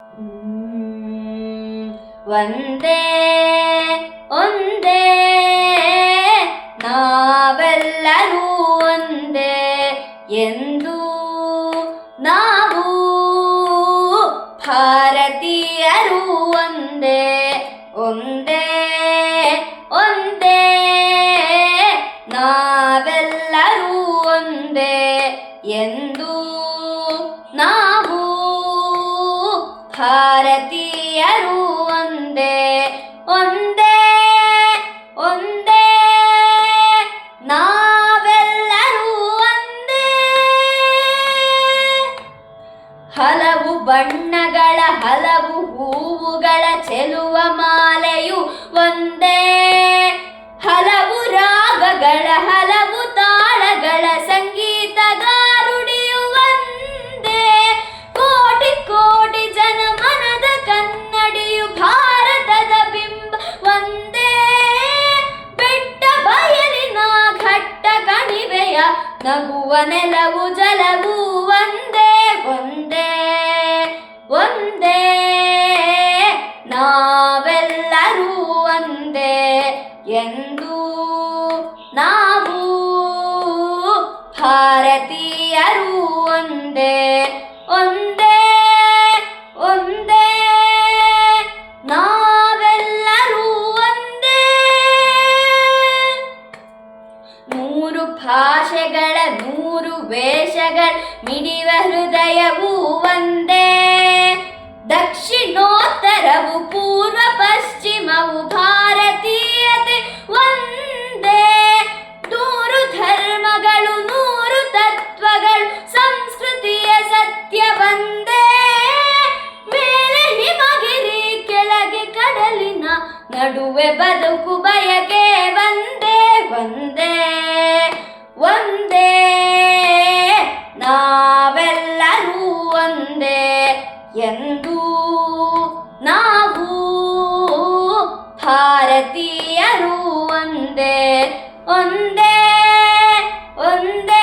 ಹ್ಮ್. ಒಂದೇ ಒಂದೇ ನಾವೆಲ್ಲರೂ ಒಂದೇ ಎಂದು ನಾವು ಭಾರತೀಯರು ಒಂದೇ ಒಂದೇ ಒಂದೇ ನಾವೆಲ್ಲರೂ ಒಂದೇ ಎಂದು ಭಾರತೀಯರು ಒಂದೇ ಒಂದೇ ಒಂದೇ. ನಾವೆಲ್ಲರೂ ಒಂದೇ. ಹಲವು ಬಣ್ಣಗಳ ಹಲವು ಹೂವುಗಳ ಚೆಲುವ ನಗುವ ನೆಲವು ಜಲವು ಒಂದೇ ಒಂದೇ ಒಂದೇ. ನಾವೆಲ್ಲರೂ ಒಂದೇ ಎಂದು ನಾವು ಭಾರತೀಯರು ಒಂದೇ ಒಂದೇ. ನೂರು ಭಾಷೆಗಳ ನೂರು ವೇಷಗಳ, ಮಿಡಿವ ಹೃದಯವು ಒಂದೇ. ದಕ್ಷಿಣೋತ್ತರವು, ಪೂರ್ವ ಪಶ್ಚಿಮವು, ಭಾರತೀಯತೆ ಒಂದೇ. ನೂರು ಧರ್ಮಗಳು, ನೂರು ತತ್ವಗಳು, ಸಂಸ್ಕೃತಿಯ ಸತ್ಯ ಒಂದೇ. ಮೇಲೆ ಹಿಮಗಿರಿ, ಕೆಳಗೆ ಕಡಲಿನ, ನಡುವೆ ಬದುಕು, ಬಯಕೆ ಒಂದೇ ಒಂದೇ. ಎಂದು ನಾವು ಭಾರತೀಯರು ಒಂದೇ ಒಂದೇ ಒಂದೇ